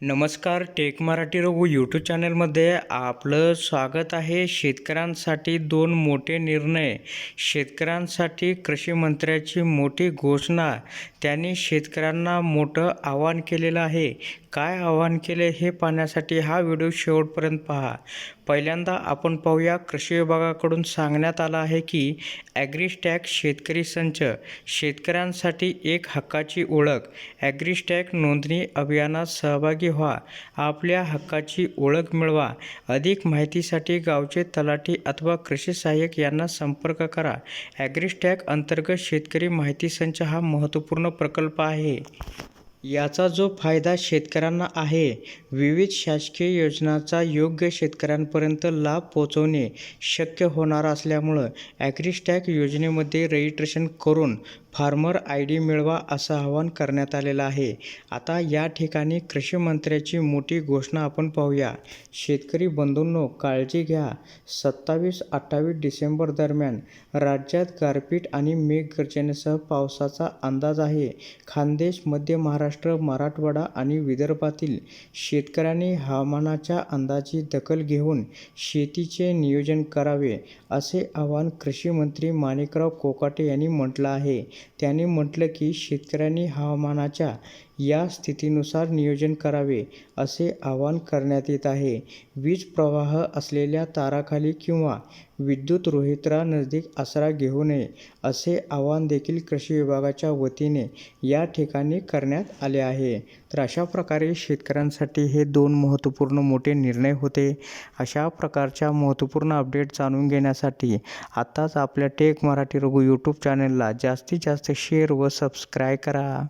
नमस्कार take Marathi Raghu YouTube चॅनलमध्ये आपलं स्वागत आहे. शेतकऱ्यांसाठी दोन मोठे निर्णय. शेतकऱ्यांसाठी कृषी मंत्र्याची मोठी घोषणा. त्यांनी शेतकऱ्यांना मोठं आवाहन केलेलं आहे. काय आवाहन केले हे पाहण्यासाठी हा व्हिडिओ शेवटपर्यंत पहा. पहिल्यांदा आपण पाहूया कृषी विभागाकडून सांगण्यात आलं आहे की ॲग्रीस्टॅक शेतकरी संच शेतकऱ्यांसाठी एक हक्काची ओळख. ॲग्रीस्टॅक नोंदणी अभियानात सहभागी व्हा. आपल्या हक्काची ओळख मिळवा. अधिक माहितीसाठी गावचे तलाठी अथवा कृषी सहाय्यक यांना संपर्क करा. ॲग्रिस्टॅग अंतर्गत शेतकरी माहिती संच हा महत्त्वपूर्ण प्रकल्प आहे. याचा जो फायदा शेतकऱ्यांना आहे विविध शासकीय योजनांचा योग्य शेतकऱ्यांपर्यंत लाभ पोहोचवणे शक्य होणार असल्यामुळं ॲग्रिस्टॅग योजनेमध्ये रजिस्ट्रेशन करून फार्मर आय डी मिळवा असं आवाहन करण्यात आलेलं आहे. आता या ठिकाणी कृषी मंत्र्याची मोठी घोषणा आपण पाहूया. शेतकरी बंधूंनो काळजी घ्या. सत्तावीस अठ्ठावीस डिसेंबर दरम्यान राज्यात गारपीट आणि मेघगर्जनेसह पावसाचा अंदाज आहे. खानदेश मध्य महाराष्ट्र मराठवाडा आणि विदर्भातील शेतकऱ्यांनी हवामानाच्या अंदाजी दखल घेऊन शेतीचे नियोजन करावे असे आवाहन कृषी मंत्री माणिकराव कोकाटे यांनी म्हटलं आहे. त्यांनी म्हटलं की शेतकऱ्यांनी हवामानाच्या या स्थितीनुसार नियोजन करावे असे आवाहन करण्यात येत आहे. वीज प्रवाह असलेल्या ताराखाली किंवा विद्युत रोहित्रानजदीक आसरा घेऊ नये असे आवाहन देखील कृषी विभागाच्या वतीने या ठिकाणी करण्यात आले आहे. तर अशा प्रकारे शेतकऱ्यांसाठी हे दोन महत्त्वपूर्ण मोठे निर्णय होते. अशा प्रकारच्या महत्त्वपूर्ण अपडेट जाणून घेण्यासाठी आत्ताच आपल्या टेक मराठी रघु यूट्यूब चॅनलला जास्तीत जास्त शेअर व सबस्क्राईब करा.